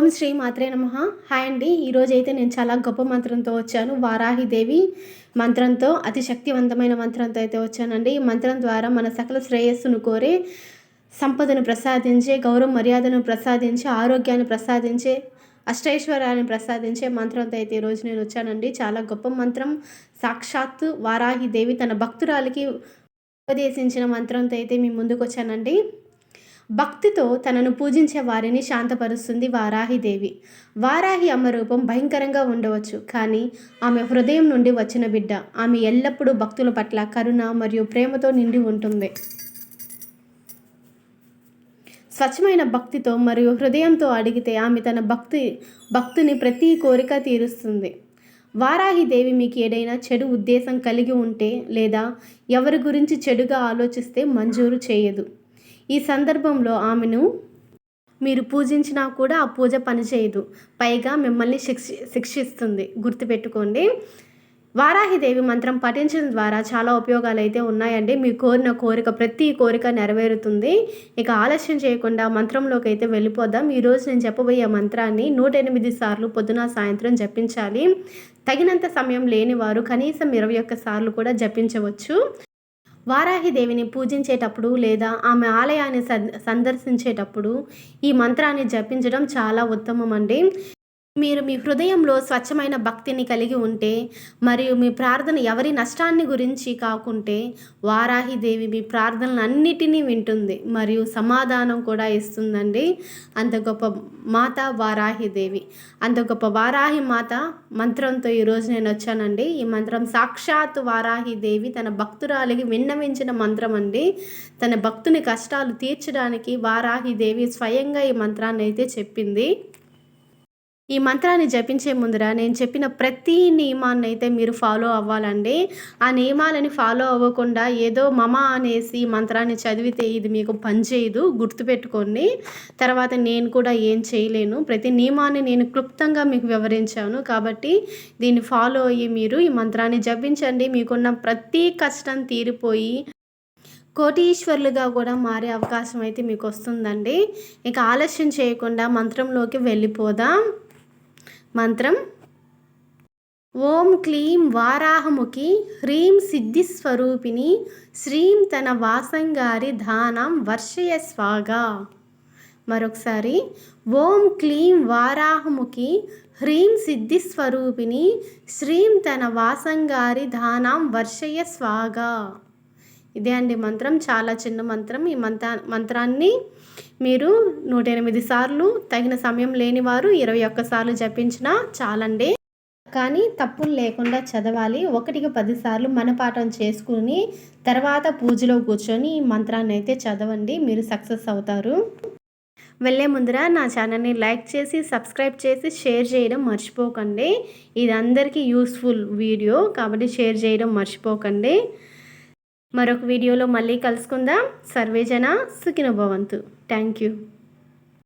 ఓం శ్రీ మాత్రే నమ. హాయ్ అండి. ఈరోజు అయితే నేను చాలా గొప్ప మంత్రంతో వచ్చాను. వారాహిదేవి మంత్రంతో అతి శక్తివంతమైన మంత్రంతో అయితే వచ్చానండి. ఈ మంత్రం ద్వారా మన సకల శ్రేయస్సును కోరి సంపదను ప్రసాదించే గౌరవ మర్యాదను ప్రసాదించే ఆరోగ్యాన్ని ప్రసాదించే అష్టైశ్వర్యాన్ని ప్రసాదించే మంత్రంతో అయితే ఈరోజు నేను వచ్చానండి. చాలా గొప్ప మంత్రం. సాక్షాత్తు వారాహిదేవి తన భక్తురాలికి ఉపదేశించిన మంత్రంతో అయితే మీ ముందుకు వచ్చానండి భక్తితో తనను పూజించే వారిని శాంతపరుస్తుంది వారాహిదేవి. వారాహి అమ్మ రూపం భయంకరంగా ఉండవచ్చు కానీ ఆమె హృదయం నుండి వచ్చిన బిడ్డ. ఆమె ఎల్లప్పుడూ భక్తుల పట్ల కరుణ మరియు ప్రేమతో నిండి ఉంటుంది. స్వచ్ఛమైన భక్తితో మరియు హృదయంతో అడిగితే ఆమె తన భక్తి భక్తుని ప్రతి కోరిక తీరుస్తుంది. వారాహిదేవి మీకు ఏదైనా చెడు ఉద్దేశం కలిగి ఉంటే లేదా ఎవరి గురించి చెడుగా ఆలోచిస్తే మంజూరు చేయదు. ఈ సందర్భంలో ఆమెను మీరు పూజించినా కూడా ఆ పూజ పనిచేయదు పైగా మిమ్మల్ని శిక్షి శిక్షిస్తుంది. గుర్తుపెట్టుకోండి. వారాహిదేవి మంత్రం పఠించడం ద్వారా చాలా ఉపయోగాలు అయితే ఉన్నాయండి. మీ కోరిన కోరిక ప్రతి కోరిక నెరవేరుతుంది. ఇక ఆలస్యం చేయకుండా మంత్రంలోకి అయితే వెళ్ళిపోదాం ఈరోజు నేను చెప్పబోయే మంత్రాన్ని నూట ఎనిమిది సార్లు పొద్దున సాయంత్రం జపించాలి. తగినంత సమయం లేని వారు కనీసం ఇరవై ఒక్క సార్లు కూడా జపించవచ్చు. వారాహిదేవిని పూజించేటప్పుడు లేదా ఆమె ఆలయాన్ని సందర్శించేటప్పుడు ఈ మంత్రాన్ని జపించడం చాలా ఉత్తమం అండి మీరు మీ హృదయంలో స్వచ్ఛమైన భక్తిని కలిగి ఉంటే మరియు మీ ప్రార్థన ఎవరి నష్టాన్ని గురించి కాకుంటే వారాహిదేవి మీ ప్రార్థనలు అన్నిటినీ వింటుంది మరియు సమాధానం కూడా ఇస్తుందండి. అంత గొప్ప మాత వారాహిదేవి అంత గొప్ప వారాహి మాత మంత్రంతో ఈరోజు నేను వచ్చానండి. ఈ మంత్రం సాక్షాత్ వారాహిదేవి తన భక్తురాలికి విన్నవించిన మంత్రం అండి. తన భక్తుని కష్టాలు తీర్చడానికి వారాహిదేవి స్వయంగా ఈ మంత్రాన్ని అయితే చెప్పింది. ఈ మంత్రాన్ని జపించే ముందర నేను చెప్పిన ప్రతి నియమాన్ని అయితే మీరు ఫాలో అవ్వాలండి. ఆ నియమాలని ఫాలో అవ్వకుండా ఏదో మమ అనేసి మంత్రాన్ని చదివితే ఇది మీకు పనిచేయదు గుర్తుపెట్టుకోండి తర్వాత నేను కూడా ఏం చేయలేను. ప్రతి నియమాన్ని నేను క్లుప్తంగా మీకు వివరించాను. కాబట్టి దీన్ని ఫాలో అయ్యి మీరు ఈ మంత్రాన్ని జపించండి. మీకున్న ప్రతి కష్టం తీరిపోయి కోటీశ్వర్లుగా కూడా మారే అవకాశం అయితే మీకు వస్తుందండి. ఇక ఆలస్యం చేయకుండా మంత్రంలోకి వెళ్ళిపోదాం. మంత్రం. ఓం క్లీం వారాహముఖి హ్రీం సిద్ధిస్వరూపిణి శ్రీం తన వాసంగారి ధానం వర్షయ స్వాగా. మరొకసారి ఓం క్లీం వారాహముఖి హ్రీం సిద్ధిస్వరూపిణి శ్రీం తన వాసంగారి ధానం వర్షయ స్వాగా. ఇదే అండి మంత్రం. చాలా చిన్న మంత్రం. ఈ మంత్ర మంత్రాన్ని మీరు నూట ఎనిమిది సార్లు తగిన సమయం లేని వారు ఇరవై ఒక్కసార్లు జపించినా చాలండి. కానీ తప్పులు లేకుండా చదవాలి. ఒకటికి పదిసార్లు మనపాఠం చేసుకుని తర్వాత పూజలో కూర్చొని ఈ మంత్రాన్ని అయితే చదవండి. మీరు సక్సెస్ అవుతారు. వెళ్ళే ముందర నా ఛానల్ని లైక్ చేసి సబ్స్క్రైబ్ చేసి షేర్ చేయడం మర్చిపోకండి. ఇది అందరికీ యూస్ఫుల్ వీడియో కాబట్టి షేర్ చేయడం మర్చిపోకండి. మరొక వీడియోలో మళ్ళీ కలుసుకుందాం. సర్వేజన సుఖినభవంతు థ్యాంక్ యూ